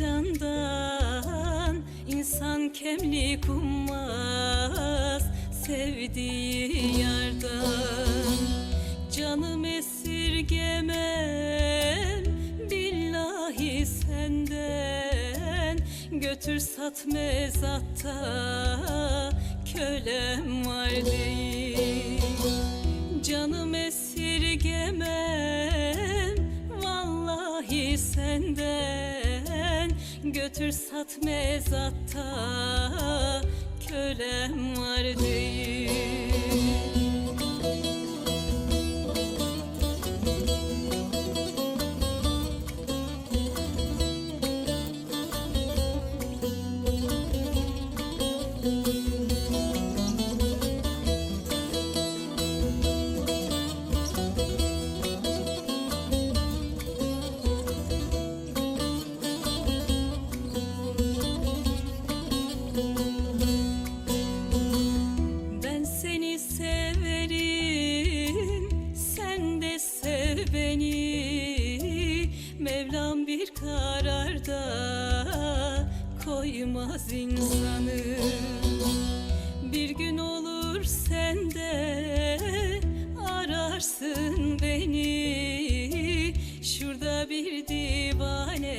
candan. İnsan kemlik ummaz sevdiği Götür sat mezatta kölem var değil. Canım esirgemem vallahi senden. Götür sat mezatta kölem var beni. Mevlam bir kararda koymaz insanı. Bir gün olur sen de ararsın beni. Şurada bir divane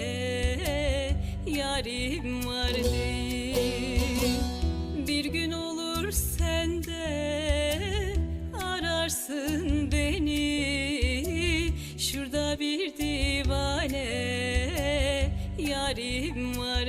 yarim var. Bir gün olur sen de ararsın beni Şurada bir divane yarim var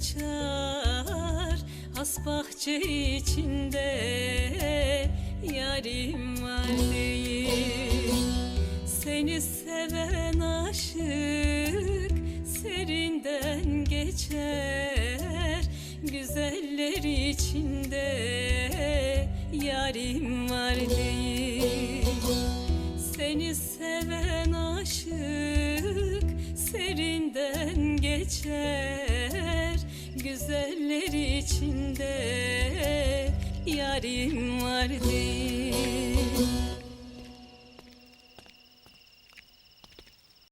uçar Has bahçe içinde yarim var değil. Seni seven aşık serinden geçer. Güzeller içinde yarim var değil. Seni seven aşık serinden geçer Güzeller içinde yarim var değil